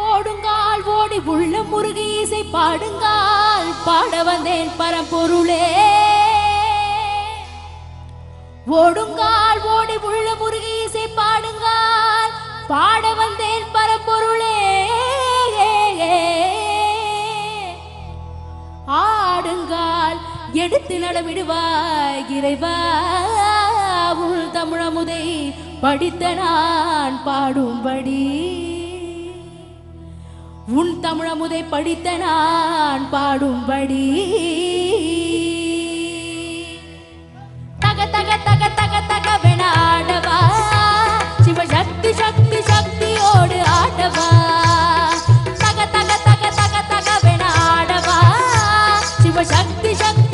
ஓடுங்கால் ஓடி உள்ள முருகி இசை பாடுங்கால் பாட வந்தேன் பரம்பொருளே. ஓடுங்கால் ஓடி உள்ள முருகி இசை பாடுங்கால் பாட வந்தேன் பரம்பொருளே. ஆடுங்கால் எடுத்து நடமிடுவாய் இறைவா உள் தமிழமுதை படித்த நான் பாடும்படி. உன் தமிழமுதை படித்த நான் பாடும்படி தக தக தக தக தக ஆடவா சிவ சக்தி சக்தி சக்தியோடு ஆடவா? தக தக தக தக தக ஆடவா சிவ சக்தி சக்தி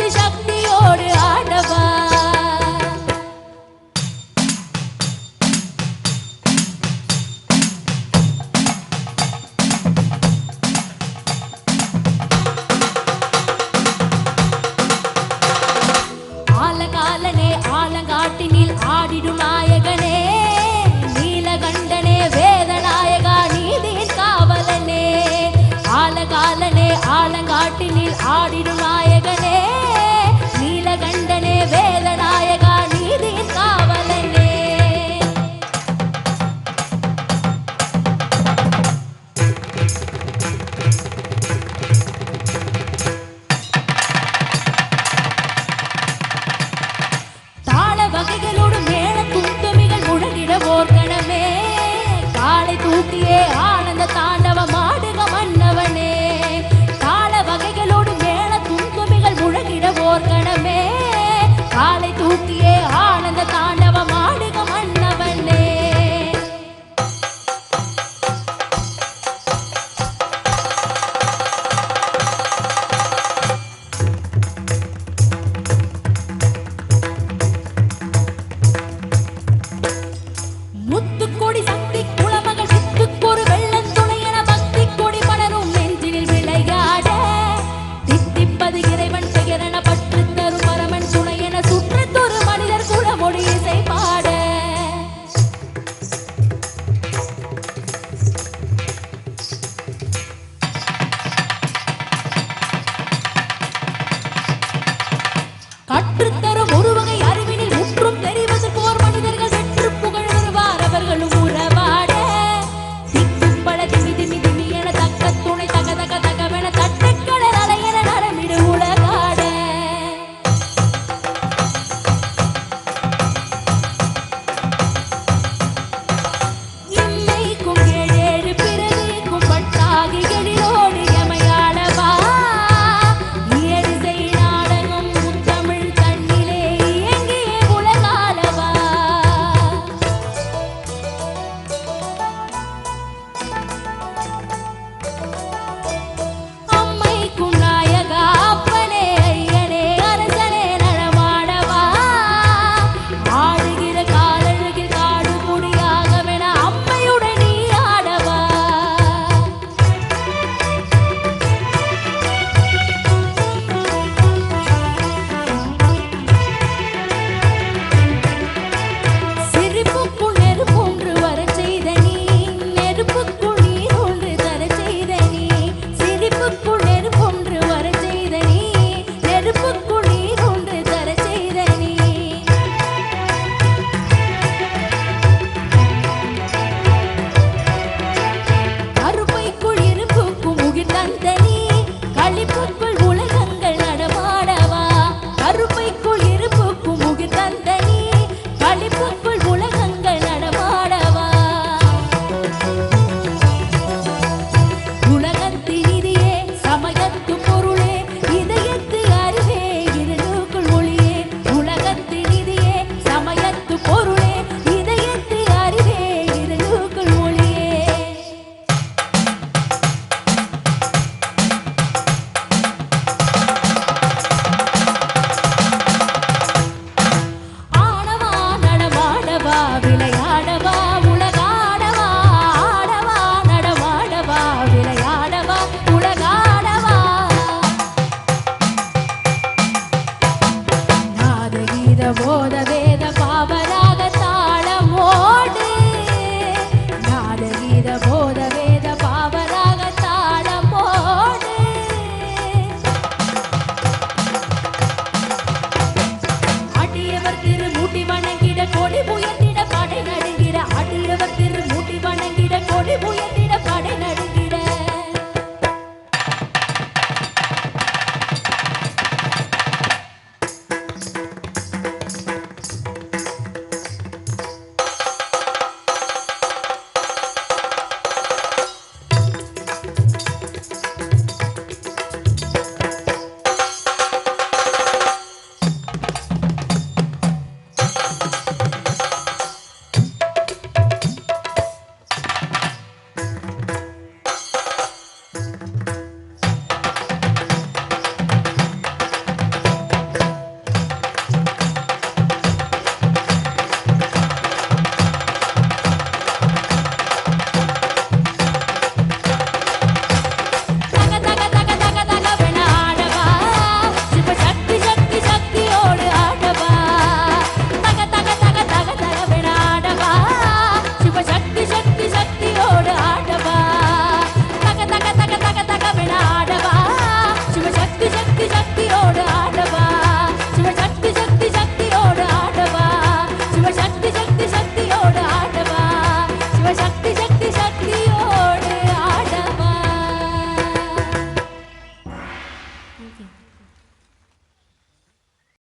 我愿。